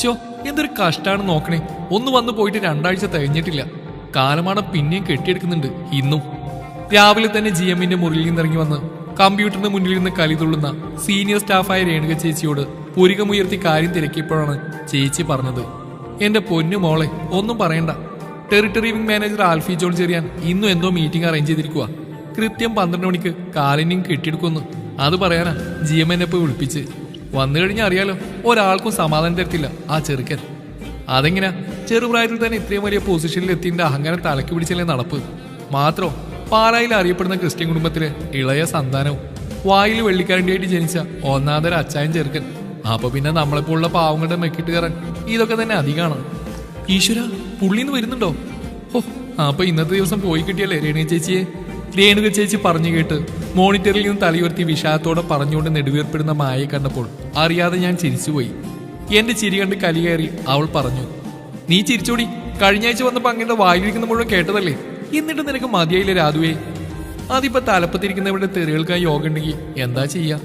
Show എന്തൊരു കഷ്ടാണ് നോക്കണേ. ഒന്ന് വന്നു പോയിട്ട് രണ്ടാഴ്ച തികഞ്ഞിട്ടില്ല. കാലമാണ് പിന്നെയും കെട്ടിയെടുക്കുന്നുണ്ട് ഇന്നും. രാവിലെ തന്നെ ജി എമ്മിന്റെ മുറിയിൽ നിന്നിറങ്ങി വന്ന് കമ്പ്യൂട്ടറിന് മുന്നിൽ നിന്ന് കലി തുള്ളുന്ന സീനിയർ സ്റ്റാഫായ രേണുക ചേച്ചിയോട് പുരികമുയർത്തി കാര്യം തിരക്കിയപ്പോഴാണ് ചേച്ചി പറഞ്ഞത്. എന്റെ പൊന്നു മോളെ ഒന്നും പറയണ്ട. Territory wing manager Alfie John Cherian ഇന്നും എന്തോ മീറ്റിംഗ് അറേഞ്ച് ചെയ്തിരിക്കുക കൃത്യം പന്ത്രണ്ട് മണിക്ക് കാലിനും കെട്ടിയെടുക്കുന്നു അത് പറയാനാ ജി എം എന്നെ പോയി വിളിപ്പിച്ച്. വന്നു കഴിഞ്ഞാൽ അറിയാലോ ഒരാൾക്കും സമാധാനം തരത്തില്ല ആ ചെറുക്കൻ. അതെങ്ങനെയാ ചെറുപ്രായത്തിൽ തന്നെ ഇത്രയും വലിയ പൊസിഷനിൽ എത്തിന്റെ അഹങ്കാരം തലക്ക് പിടിച്ചല്ലേ നടപ്പ്. മാത്രം പാലായിൽ അറിയപ്പെടുന്ന ക്രിസ്ത്യൻ കുടുംബത്തിലെ ഇളയ സന്താനവും വായിൽ വെള്ളിക്കാരന്റെയായിട്ട് ജനിച്ച ഒന്നാമതൊരു അച്ചായൻ ചെറുക്കൻ. അപ്പൊ പിന്നെ നമ്മളെപ്പോലുള്ള പാവങ്ങളുടെ മെക്കിട്ട് കയറാൻ ഇതൊക്കെ തന്നെ അധികമാണ് ഈശ്വര പുള്ളിന്ന് വരുന്നുണ്ടോ? ഓ അപ്പൊ ഇന്നത്തെ ദിവസം പോയി കിട്ടിയല്ലേ രേണി ചേച്ചിയെ? രേണുക ചേച്ചി പറഞ്ഞു കേട്ട് മോണിറ്ററിൽ നിന്ന് തലയുയർത്തി വിഷാദത്തോടെ പറഞ്ഞുകൊണ്ട് നെടുവീർപ്പെടുന്ന മായയെ കണ്ടപ്പോൾ അറിയാതെ ഞാൻ ചിരിച്ചുപോയി. എന്റെ ചിരി കണ്ട് കലി കയറി അവൾ പറഞ്ഞു നീ ചിരിച്ചോടി. കഴിഞ്ഞ ആഴ്ച വന്നപ്പോ അങ്ങയുടെ വായിലിരിക്കുന്ന മുഴുവൻ കേട്ടതല്ലേ? എന്നിട്ട് നിനക്ക് മതിയായില്ല രാധുവേ. അതിപ്പോ തലപ്പത്തിരിക്കുന്നവരുടെ തെറികൾക്കായി യോഗ ഉണ്ടെങ്കിൽ എന്താ ചെയ്യാ?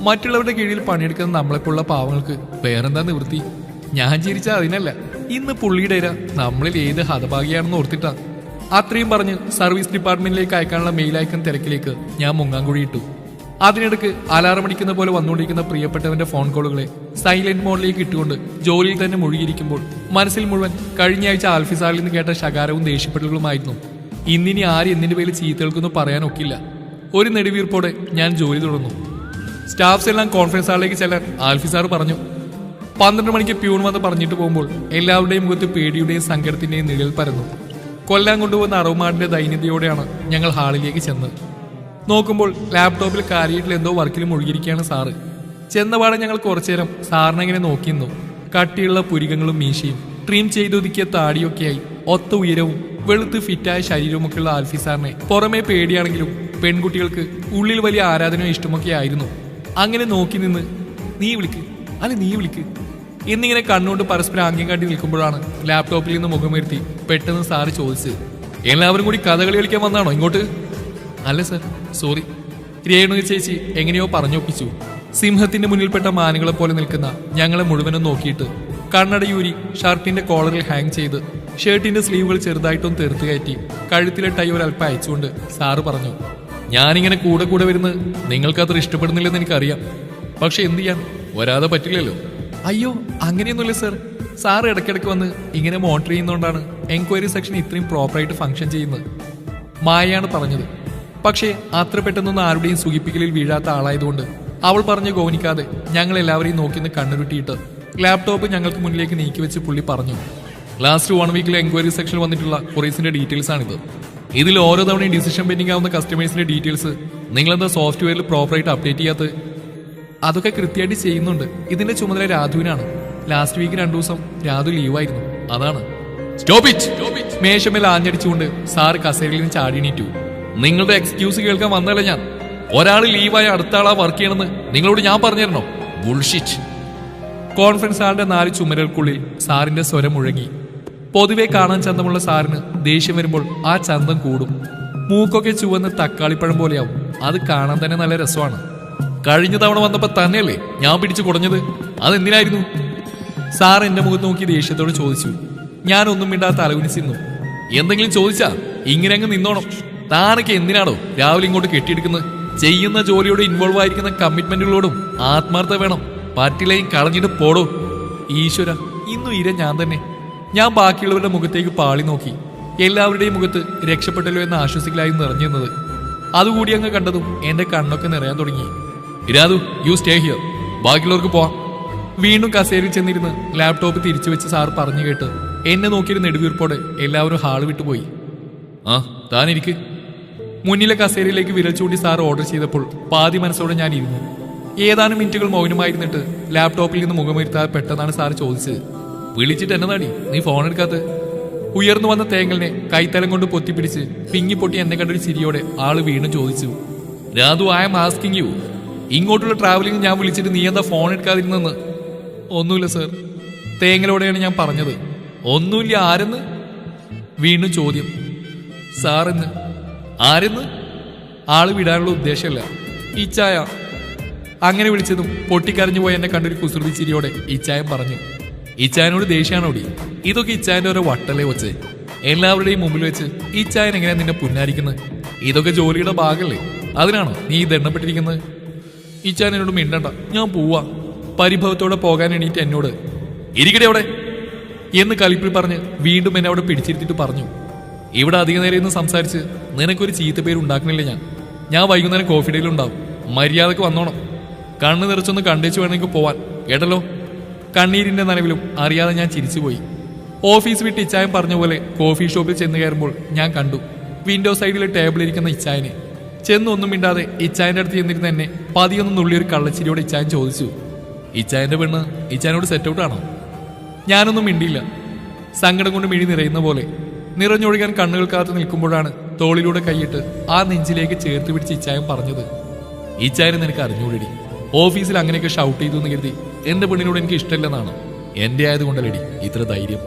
മറ്റുള്ളവരുടെ കീഴിൽ പണിയെടുക്കുന്ന നമ്മളെക്കുള്ള പാവങ്ങൾക്ക് വേറെന്താ നിവൃത്തി? ഞാൻ ചിരിച്ച അതിനല്ല. ഇന്ന് പുള്ളിയുടെ നമ്മളിൽ ഏത് ഹതഭാഗിയാണെന്ന് ഓർത്തിട്ടാ അത്രയും പറഞ്ഞ് സർവീസ് ഡിപ്പാർട്ട്മെന്റിലേക്ക് അയക്കാനുള്ള മെയിൽ അയക്കുന്ന തിരക്കിലേക്ക് ഞാൻ മുങ്ങാങ്കുഴി ഇട്ടു. അതിനിടക്ക് അലാറം അടിക്കുന്ന പോലെ വന്നുകൊണ്ടിരിക്കുന്ന പ്രിയപ്പെട്ടവന്റെ ഫോൺ കോളുകളെ സൈലന്റ് മോഡിലേക്ക് ഇട്ടുകൊണ്ട് ജോലിയിൽ തന്നെ മുഴുകിയിരിക്കുമ്പോൾ മനസ്സിൽ മുഴുവൻ കഴിഞ്ഞ ആഴ്ച ആൽഫിസാറിൽ നിന്ന് കേട്ട ശകാരവും ദേഷ്യപ്പെടലുകളുമായിരുന്നു. ഇന്നിനി ആര് എന്തിന്റെ പേരിൽ ചീത്തകൾക്കൊന്നും പറയാനൊക്കില്ല. ഒരു നെടുവീർപ്പോടെ ഞാൻ ജോലി തുടർന്നു. സ്റ്റാഫ്സ് എല്ലാം കോൺഫറൻസ് ഹാളിലേക്ക് ചെല്ലാൻ ആൽഫിസാർ പറഞ്ഞു. പന്ത്രണ്ട് മണിക്ക് പ്യൂൺ വന്ന് പറഞ്ഞിട്ട് പോകുമ്പോൾ എല്ലാവരുടെയും മുഖത്ത് പേടിയുടെയും സങ്കടത്തിന്റെയും നിഴൽ പരന്നു. കൊല്ലാൻ കൊണ്ടുപോകുന്ന അറുമാടിന്റെ ദൈന്യതയോടെയാണ് ഞങ്ങൾ ഹാളിലേക്ക് ചെന്നത്. നോക്കുമ്പോൾ ലാപ്ടോപ്പിൽ കാര്യത്തിൽ എന്തോ വർക്കിൽ മുഴുകിയിരിക്കുകയാണ് സാറ്. ചെന്നപാടെ ഞങ്ങൾ കുറച്ചുനേരം സാറിനെ ഇങ്ങനെ നോക്കിയിരുന്നു കട്ടിയുള്ള പുരികങ്ങളും മീശയും ട്രീം ചെയ്തൊതുക്കിയ താടിയൊക്കെയായി ഒത്ത ഉയരവും വെളുത്ത് ഫിറ്റായ ശരീരവുമൊക്കെയുള്ള ആൽഫി സാറിനെ പുറമേ പേടിയാണെങ്കിലും പെൺകുട്ടികൾക്ക് ഉള്ളിൽ വലിയ ആരാധനയോ ഇഷ്ടമൊക്കെ ആയിരുന്നു. അങ്ങനെ നോക്കി നിന്ന് നീ വിളിക്ക് അല്ല നീ വിളിക്ക് എന്നിങ്ങനെ കണ്ണുകൊണ്ട് പരസ്പരം ആംഗ്യം കാട്ടി നിൽക്കുമ്പോഴാണ് ലാപ്ടോപ്പിൽ നിന്ന് മുഖമുയർത്തി പെട്ടെന്ന് സാറ് ചോദിച്ചത്. എല്ലാവരും കൂടി കഥകളി കളിക്കാൻ വന്നാണോ ഇങ്ങോട്ട്? അല്ല സർ സോറി രേണു ചേച്ചി എങ്ങനെയോ പറഞ്ഞൊപ്പിച്ചു. സിംഹത്തിന്റെ മുന്നിൽപ്പെട്ട മാനുകളെ പോലെ നിൽക്കുന്ന ഞങ്ങളെ മുഴുവനും നോക്കിയിട്ട് കണ്ണടയൂരി ഷർട്ടിന്റെ കോളറിൽ ഹാങ് ചെയ്ത് ഷർട്ടിന്റെ സ്ലീവുകൾ ചെറുതായിട്ടൊന്ന് തെറുത്തു കയറ്റി കഴുത്തിലെ ടൈ ഒരൽപ്പം അയച്ചുകൊണ്ട് സാറ് പറഞ്ഞു ഞാനിങ്ങനെ കൂടെ കൂടെ വരുന്നത് നിങ്ങൾക്കത്ര ഇഷ്ടപ്പെടുന്നില്ലെന്ന് എനിക്കറിയാം. പക്ഷെ എന്ത് ചെയ്യാൻ? വരാതെ പറ്റില്ലല്ലോ. അയ്യോ അങ്ങനെയൊന്നുമില്ല സർ സാർ ഇടയ്ക്കിടയ്ക്ക് വന്ന് ഇങ്ങനെ മോണിറ്റർ ചെയ്യുന്നതുകൊണ്ടാണ് എൻക്വയറി സെക്ഷൻ ഇത്രയും പ്രോപ്പറായിട്ട് ഫംഗ്ഷൻ ചെയ്യുന്നത്. മായയാണ് പറഞ്ഞത്. പക്ഷേ അത്ര പെട്ടെന്നൊന്നും ആരുടെയും സുഖിപ്പിക്കലിൽ വീഴാത്ത ആളായതുകൊണ്ട് അവൾ പറഞ്ഞ് ഗൗനിക്കാതെ ഞങ്ങൾ എല്ലാവരെയും നോക്കിന്ന് കണ്ണുരുട്ടിയിട്ട് ലാപ്ടോപ്പ് ഞങ്ങൾക്ക് മുന്നിലേക്ക് നീക്കി വെച്ച് പുള്ളി പറഞ്ഞു. ലാസ്റ്റ് വൺ വീക്കിലെ എൻക്വയറി സെക്ഷനിൽ വന്നിട്ടുള്ള കുറേസിന്റെ ഡീറ്റെയിൽസ് ആണിത്. ഇതിൽ ഓരോ തവണയും ഡിസിഷൻ പെൻഡിംഗ് ആവുന്ന കസ്റ്റമേഴ്സിന്റെ ഡീറ്റെയിൽസ് നിങ്ങളെന്താ സോഫ്റ്റ്വെയറിൽ പ്രോപ്പറായിട്ട് അപ്ഡേറ്റ് ചെയ്യാത്തത്? അതൊക്കെ കൃത്യമായിട്ട് ചെയ്യുന്നുണ്ട്. ഇതിന്റെ ചുമതല രാധുവിനാണ്. ലാസ്റ്റ് വീക്ക് രണ്ടു ദിവസം രാധു ലീവായിരുന്നു അതാണ്. മേശമേൽ ആഞ്ഞടിച്ചുകൊണ്ട് സാർ കസേരയിൽ നിന്ന് ചാടിണീറ്റു നിങ്ങളുടെ എക്സ്ക്യൂസ് കേൾക്കാൻ വന്നല്ല ഞാൻ. ഒരാൾ ലീവായ അടുത്ത ആളാ വർക്ക് ചെയ്യണമെന്ന് നിങ്ങളോട് ഞാൻ പറഞ്ഞിരുന്നോ? ബുൾഷിറ്റ് കോൺഫറൻസ് ഹാളിന്റെ നാല് ചുമരുകൾക്കുള്ളിൽ സാറിന്റെ സ്വരം മുഴങ്ങി. പൊതുവെ കാണാൻ ചന്തമുള്ള സാറിന് ദേഷ്യം വരുമ്പോൾ ആ ചന്തം കൂടും. മൂക്കൊക്കെ ചുവന്ന് തക്കാളിപ്പഴം പോലെയാവും. അത് കാണാൻ തന്നെ നല്ല രസമാണ്. കഴിഞ്ഞ തവണ വന്നപ്പോ തന്നെയല്ലേ ഞാൻ പിടിച്ചു കുടഞ്ഞത്? അതെന്തിനായിരുന്നു? സാർ എന്റെ മുഖത്ത് നോക്കി ദേഷ്യത്തോട് ചോദിച്ചു. ഞാനൊന്നും മിണ്ടാത്ത തലകുനിച്ചിരുന്നു എന്തെങ്കിലും ചോദിച്ചാ ഇങ്ങനെ അങ്ങ് നിന്നോണം. താനൊക്കെ എന്തിനാണോ രാവിലെ ഇങ്ങോട്ട് കെട്ടിയെടുക്കുന്നത്? ചെയ്യുന്ന ജോലിയോട് ഇൻവോൾവ് ആയിരിക്കുന്ന കമ്മിറ്റ്മെന്റുകളോടും ആത്മാർത്ഥത വേണം. പറ്റില്ലെങ്കിൽ കളഞ്ഞിട്ട് പോടോ. ഈശ്വര ഇന്നും ഇര ഞാൻ തന്നെ. ഞാൻ ബാക്കിയുള്ളവരുടെ മുഖത്തേക്ക് പാളി നോക്കി. എല്ലാവരുടെയും മുഖത്ത് രക്ഷപ്പെട്ടല്ലോ എന്ന ആശ്വസിക്കലായി നിറഞ്ഞിരുന്നത്. അതുകൂടി അങ്ങ് കണ്ടതും എന്റെ കണ്ണൊക്കെ നിറയാൻ തുടങ്ങി. രാധു യു സ്റ്റേ ഹിയർ ബാക്കിയുള്ളവർക്ക് പോവാം. വീണ്ടും കസേരയിൽ ചെന്നിരുന്ന് ലാപ്ടോപ്പ് തിരിച്ചു വെച്ച് സാർ പറഞ്ഞു കേട്ട് എന്നെ നോക്കിയിരുന്ന നെടുവീർപ്പോടെ എല്ലാവരും ഹാൾ വിട്ടുപോയി. ആ താനിരിക്ക് മുന്നിലെ കസേരയിലേക്ക് വിരൽ ചൂണ്ടി സാർ ഓർഡർ ചെയ്തപ്പോൾ പാതി മനസ്സോടെ ഞാൻ ഇരുന്നു. ഏതാനും മിനിറ്റുകൾ മൗനമായിരുന്നിട്ട് ലാപ്ടോപ്പിൽ നിന്ന് മുഖമുയർത്താതെ പെട്ടെന്നാണ് സാർ ചോദിച്ചത്. വിളിച്ചിട്ട് എന്നതാടി നീ ഫോൺ എടുക്കാത്ത? ഉയർന്നു വന്ന തേങ്ങലിനെ കൈത്തലം കൊണ്ട് പൊത്തിപ്പിടിച്ച് പിങ്ങിപ്പൊട്ടി എന്നെ കണ്ടൊരു ചിരിയോടെ ആൾ വീണ്ടും ചോദിച്ചു. Rathu I am asking you ഇങ്ങോട്ടുള്ള ട്രാവലിംഗ് ഞാൻ വിളിച്ചിട്ട് നീ എന്താ ഫോൺ എടുക്കാതിരുന്നെന്ന്? ഒന്നുമില്ല സർ തേങ്ങലോടെയാണ് ഞാൻ പറഞ്ഞത്. ഒന്നുമില്ല ആരെന്ന്? വീണ്ടും ചോദ്യം. സാറെന്ന് ആരെന്ന്? ആൾ വിടാനുള്ള ഉദ്ദേശമല്ല. ഇച്ചായ അങ്ങനെ വിളിച്ചതും പൊട്ടിക്കരഞ്ഞു പോയി എന്നെ കണ്ടൊരു കുസൃതി ചിരിയോടെ ഇച്ചായം പറഞ്ഞു. ഇച്ചായനോട് ദേഷ്യാണോടി ഇതൊക്കെ ഇച്ചായന്റെ ഓരോ വട്ടലേ വെച്ച് എല്ലാവരുടെയും മുമ്പിൽ വെച്ച് ഇച്ചായൻ എങ്ങനെയാ നിന്നെ പുന്നാരിക്കുന്നത്? ഇതൊക്കെ ജോലിയുടെ ഭാഗമല്ലേ അതിനാണോ നീ ഇത് എണ്ണപ്പെട്ടിരിക്കുന്നത് ഇച്ചാൻ എന്നോട് മിണ്ടണ്ട. ഞാൻ പോവാ. പരിഭവത്തോടെ പോകാൻ എണീറ്റ് എന്നോട്. ഇരിക്കട്ടെ അവിടെ. എന്ന് കലിപ്പിൽ പറഞ്ഞ് വീണ്ടും എന്നെ അവിടെ പിടിച്ചിരുത്തിട്ട് പറഞ്ഞു. ഇവിടെ അധിക നേരം ഇന്ന് സംസാരിച്ച് നിനക്കൊരു ചീത്ത പേര് ഉണ്ടാക്കണില്ല ഞാൻ. ഞാൻ വൈകുന്നേരം കോഫി ഡേയിൽ ഉണ്ടാവും. മര്യാദയ്ക്ക് വന്നോണം. കണ്ണ് നിറച്ചൊന്ന് കണ്ടേച്ച് വേണമെങ്കിൽ പോവാൻ. കേട്ടല്ലോ? കണ്ണീരിന്റെ നനവിലും അറിയാതെ ഞാൻ ചിരിച്ചുപോയി. ഓഫീസ് വിട്ട് ഇച്ചായം പറഞ്ഞ പോലെ കോഫി ഷോപ്പിൽ ചെന്ന് കയറുമ്പോൾ ഞാൻ കണ്ടു. വിൻഡോ സൈഡിലെ ടേബിളിൽ ഇരിക്കുന്ന ഇച്ചായനെ. ചെന്നൊന്നും മിണ്ടാതെ ഇച്ചായന്റെ അടുത്ത് ചെന്നിരുന്ന എന്നെ പതിയൊന്ന് നുള്ളിയൊരു കള്ളച്ചിരിയോട് ഇച്ചായൻ ചോദിച്ചു ഇച്ചായന്റെ പെണ്ണ് ഇച്ചായനോട് സെറ്റ് ഔട്ട് ആണോ? ഞാനൊന്നും മിണ്ടിയില്ല. സങ്കടം കൊണ്ട് മിഴി നിറയുന്ന പോലെ നിറഞ്ഞൊഴുകാൻ കണ്ണുകൾ കാത്തു നിൽക്കുമ്പോഴാണ് തോളിലൂടെ കൈയിട്ട് ആ നെഞ്ചിലേക്ക് ചേർത്ത് പിടിച്ച് ഇച്ചായൻ പറഞ്ഞത് ഇച്ചായനെ നിനക്ക് അറിഞ്ഞൂടടി. ഓഫീസിൽ അങ്ങനെയൊക്കെ ഷൗട്ട് ചെയ്തു എന്ന് കരുതി എന്റെ പെണ്ണിനോട് എനിക്ക് ഇഷ്ടമില്ലെന്നാണ്. എന്റെ ആയതുകൊണ്ടല്ലടി ഇത്ര ധൈര്യം.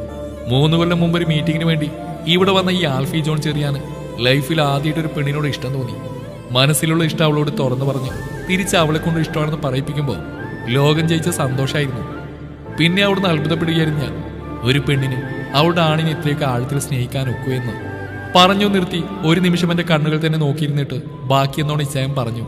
മൂന്ന് കൊല്ലം മുമ്പ് ഒരു മീറ്റിങ്ങിന് വേണ്ടി ഇവിടെ വന്ന ഈ ആൽഫി ജോൺ ചെറിയാന് ലൈഫിൽ ആദ്യമായിട്ട് ഒരു പെണ്ണിനോട് ഇഷ്ടം തോന്നി. മനസ്സിലുള്ള ഇഷ്ടം അവളോട് തുറന്നു പറഞ്ഞു. തിരിച്ച് അവളെ കൊണ്ട് ഇഷ്ടമാണെന്ന് പറയിപ്പിക്കുമ്പോൾ ലോകം ജയിച്ച സന്തോഷമായിരുന്നു പിന്നെ അവിടുന്ന് അത്ഭുതപ്പെടുകയായിരുന്നു ഞാൻ. ഒരു പെണ്ണിന് അവളുടെ ആണിനെ ഇത്രയൊക്കെ ആഴത്തിൽ സ്നേഹിക്കാൻ ഒക്കുമെന്ന് പറഞ്ഞു നിർത്തി ഒരു നിമിഷം എന്റെ കണ്ണുകൾ തന്നെ നോക്കിയിരുന്നിട്ട് ബാക്കിയെന്നോട് ഇച്ചായം പറഞ്ഞു.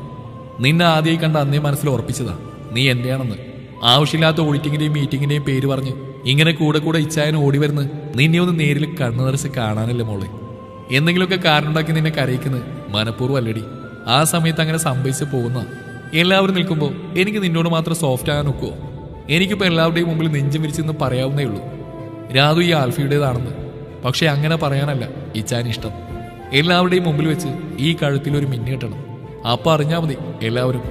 നിന്നെ ആദ്യമായി കണ്ട അന്നേ മനസ്സിൽ ഉറപ്പിച്ചതാ. നീ എന്റെയാണെന്ന്. ആവശ്യമില്ലാത്ത ഓഡിറ്റിങ്ങിന്റെയും മീറ്റിങ്ങിന്റെയും പേര് പറഞ്ഞ് ഇങ്ങനെ കൂടെ കൂടെ ഇച്ചായൻ ഓടി വരുന്ന് നിന്നെ ഒന്ന് നേരിൽ കണ്ണു നിറച്ച് കാണാനല്ലേ മോളെ? എന്തെങ്കിലുമൊക്കെ കാരണം ഉണ്ടാക്കി നിന്നെ കരയിക്കുന്നത് മനഃപൂർവം അല്ലടി. ആ സമയത്ത് അങ്ങനെ സംഭവിച്ചു പോകുന്ന എല്ലാവരും നിൽക്കുമ്പോൾ എനിക്ക് നിന്നോട് മാത്രം സോഫ്റ്റ് ആകാൻ ഒക്കുമോ എനിക്കിപ്പോൾ എല്ലാവരുടെയും മുമ്പിൽ നെഞ്ചും വിരിച്ചെന്ന് പറയാവുന്നേ ഉള്ളൂ. രാധു ഈ ആൽഫിയുടേതാണെന്ന്. പക്ഷെ അങ്ങനെ പറയാനല്ല ഇച്ചാൻ ഇഷ്ടം. എല്ലാവരുടെയും മുമ്പിൽ വെച്ച് ഈ കഴുത്തിൽ ഒരു മിന്നി കിട്ടണം. അപ്പൊ അറിഞ്ഞാൽ മതി എല്ലാവരും.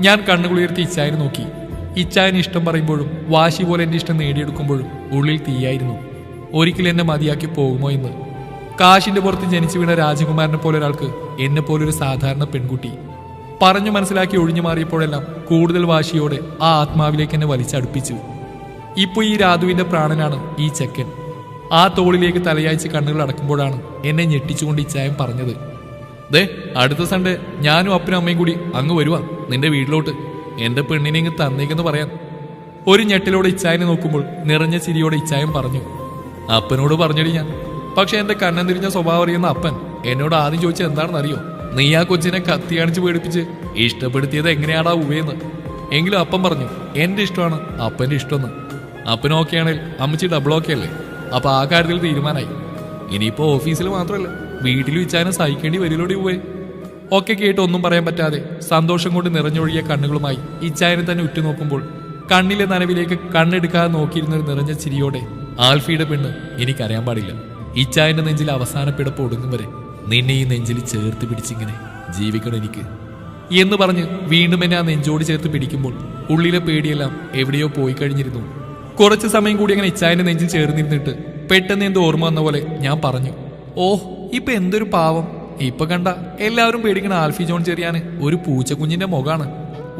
ഞാൻ കണ്ണുകുളിർത്തി ഇച്ചായനെ നോക്കി. ഇച്ചായന് ഇഷ്ടം പറയുമ്പോഴും വാശി പോലെ എന്റെ ഇഷ്ടം നേടിയെടുക്കുമ്പോഴും ഉള്ളിൽ തീയായിരുന്നു. ഒരിക്കലും എന്നെ മതിയാക്കി പോകുമോ എന്ന്. കാശിന്റെ പുറത്ത് ജനിച്ചു വീണ രാജകുമാരനെ പോലെ ഒരാൾക്ക് എന്നെ പോലൊരു സാധാരണ പെൺകുട്ടി. പറഞ്ഞു മനസ്സിലാക്കി ഒഴിഞ്ഞു മാറിയപ്പോഴെല്ലാം കൂടുതൽ വാശിയോടെ ആ ആത്മാവിലേക്ക് എന്നെ വലിച്ചടുപ്പിച്ചു. ഇപ്പൊ ഈ രാധുവിന്റെ പ്രാണനാണ് ഈ ചെക്കൻ. ആ തോളിലേക്ക് തലയാഴ്ച കണ്ണുകൾ അടക്കുമ്പോഴാണ് എന്നെ ഞെട്ടിച്ചുകൊണ്ട് ഇച്ചായം പറഞ്ഞത്. ദേ അടുത്ത സൺഡേ ഞാനും അപ്പനും അമ്മയും കൂടി അങ്ങ് വരുവാ. നിന്റെ വീട്ടിലോട്ട്. എന്റെ പെണ്ണിനെ ഇങ്ങ് തന്നേക്കെന്ന് പറയാൻ. ഒരു ഞെട്ടിലോടെ ഇച്ചായനെ നോക്കുമ്പോൾ നിറഞ്ഞ ചിരിയോടെ ഇച്ചായം പറഞ്ഞു. അപ്പനോട് പറഞ്ഞടി ഞാൻ. പക്ഷെ എന്റെ കണ്ണം തിരിഞ്ഞ സ്വഭാവം അറിയുന്ന അപ്പൻ എന്നോട് ആദ്യം ചോദിച്ചത് എന്താണെന്നറിയോ? നീ ആ കൊച്ചിനെ കത്തി കാണിച്ച് പേടിപ്പിച്ച് ഇഷ്ടപ്പെടുത്തിയത് എങ്ങനെയാടാ ഉവയെന്ന് എങ്കിലും അപ്പം പറഞ്ഞു എന്റെ ഇഷ്ടമാണ് അപ്പന്റെ ഇഷ്ടമെന്ന്. അപ്പൻ ഓക്കെ ആണെങ്കിൽ അമ്മച്ചി ഡബിൾ ഓക്കെ അല്ലേ? അപ്പൊ ആ കാര്യത്തിൽ തീരുമാനമായി ഇനിയിപ്പോ ഓഫീസിൽ മാത്രമല്ല വീട്ടിൽ വെച്ചാനും സഹിക്കേണ്ടി വരിലൂടെ പോവേ ഒക്കെ കേട്ട് ഒന്നും പറയാൻ പറ്റാതെ സന്തോഷം കൊണ്ട് നിറഞ്ഞൊഴുകിയ കണ്ണുകളുമായി ഇച്ചായനെ തന്നെ ഉറ്റുനോക്കുമ്പോൾ കണ്ണിലെ നനവിലേക്ക് കണ്ണെടുക്കാതെ നോക്കിയിരുന്ന ഒരു നിറഞ്ഞ ചിരിയോടെ ആൽഫിയുടെ പെണ്ണ് എനിക്കറിയാൻ പാടില്ല. ഇച്ചായന്റെ നെഞ്ചിൽ അവസാന പിടപ്പ് ഒടുങ്ങും വരെ. നിന്നെ ഈ നെഞ്ചിൽ ചേർത്ത് പിടിച്ചിങ്ങനെ ജീവിക്കണം എനിക്ക്. എന്ന് പറഞ്ഞ് വീണ്ടും എന്നെ ആ നെഞ്ചോട് ചേർത്ത് പിടിക്കുമ്പോൾ ഉള്ളിലെ പേടിയെല്ലാം എവിടെയോ പോയി കഴിഞ്ഞിരുന്നു. കുറച്ച് സമയം കൂടി അങ്ങനെ ഇച്ചായന്റെ നെഞ്ചിൽ ചേർന്നിരുന്നിട്ട് പെട്ടെന്ന് എന്തോ ഓർമ്മ വന്ന പോലെ ഞാൻ പറഞ്ഞു ഓഹ് ഇപ്പൊ എന്തൊരു പാവം. ഇപ്പൊ കണ്ട എല്ലാവരും പേടിക്കണ ആൽഫി ജോൺ ചെറിയാന് ഒരു പൂച്ചക്കുഞ്ഞിന്റെ മുഖമാണ്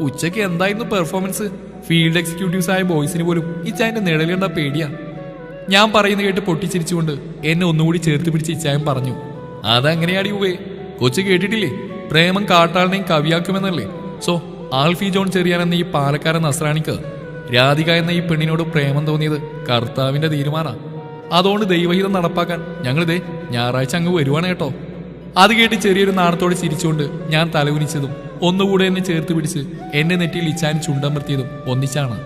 ഉച്ചയ്ക്ക് എന്തായിരുന്നു പെർഫോമൻസ്? ഫീൽഡ് എക്സിക്യൂട്ടീവ്സ് ആയ ബോയ്സിന് പോലും ഇച്ചായന്റെ നിഴലുണ്ട പേടിയാ. ഞാൻ പറയുന്ന കേട്ട് പൊട്ടിച്ചിരിച്ചുകൊണ്ട് എന്നെ ഒന്നുകൂടി ചേർത്ത് പിടിച്ച് ഇച്ചായൻ പറഞ്ഞു അതങ്ങനെയാടി ഉവേ കൊച്ചു കേട്ടിട്ടില്ലേ? പ്രേമം കാട്ടാളിനെയും കവിയാക്കുമെന്നല്ലേ? സോ ആൽഫി ജോൺ ചെറിയാൻ എന്ന ഈ പാലക്കാരൻ നസ്രാണിക്ക് രാധിക എന്ന ഈ പെണ്ണിനോട് പ്രേമം തോന്നിയത് കർത്താവിന്റെ തീരുമാനാ. അതുകൊണ്ട് ദൈവഹിതം നടപ്പാക്കാൻ ഞങ്ങളിതേ ഞായറാഴ്ച അങ്ങ് വരുവാണ് കേട്ടോ. അത് കേട്ട് ചെറിയൊരു നാണത്തോടെ ചിരിച്ചുകൊണ്ട് ഞാൻ തലകുനിച്ചതും ഒന്നുകൂടെ എന്നെ ചേർത്ത് പിടിച്ച് എന്റെ നെറ്റിയിൽ ഇച്ചാൻ ചുണ്ടമർത്തിയതും ഒന്നിച്ചാണ്.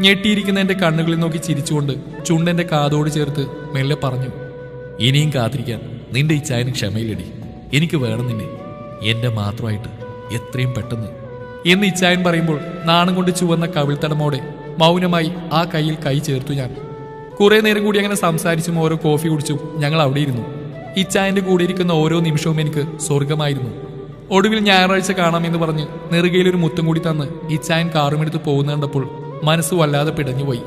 ഞെട്ടിയിരിക്കുന്ന എന്റെ കണ്ണുകളിൽ നോക്കി ചിരിച്ചുകൊണ്ട് ചുണ്ടെന്റെ കാതോട് ചേർത്ത് മെല്ലെ പറഞ്ഞു ഇനിയും കാത്തിരിക്കാൻ. നിന്റെ ഈ ചായന് ക്ഷമയിലടി എനിക്ക് വേണം നിന്നെ. എന്റെ മാത്രമായിട്ട് എത്രയും പെട്ടെന്ന്. എന്ന് ചായൻ പറയുമ്പോൾ നാണം കൊണ്ട് ചുവന്ന കവിൾത്തടമോടെ മൗനമായി ആ കയ്യിൽ കൈ ചേർത്തു ഞാൻ. കുറെ നേരം കൂടി അങ്ങനെ സംസാരിച്ചും ഓരോ കോഫി കുടിച്ചും ഞങ്ങൾ അവിടെ ഇരുന്നു. ഇച്ചായന്റെ കൂടെ ഇരിക്കുന്ന ഓരോ നിമിഷവും എനിക്ക് സ്വർഗമായിരുന്നു ഒടുവിൽ ഞായറാഴ്ച കാണാമെന്ന് പറഞ്ഞ് നെറുകയിൽ ഒരു മുത്തം കൂടി തന്ന് ഇച്ചായൻ കാറുമെടുത്ത് പോകുന്ന കണ്ടപ്പോൾ മനസ്സ് വല്ലാതെ പിടഞ്ഞുപോയി.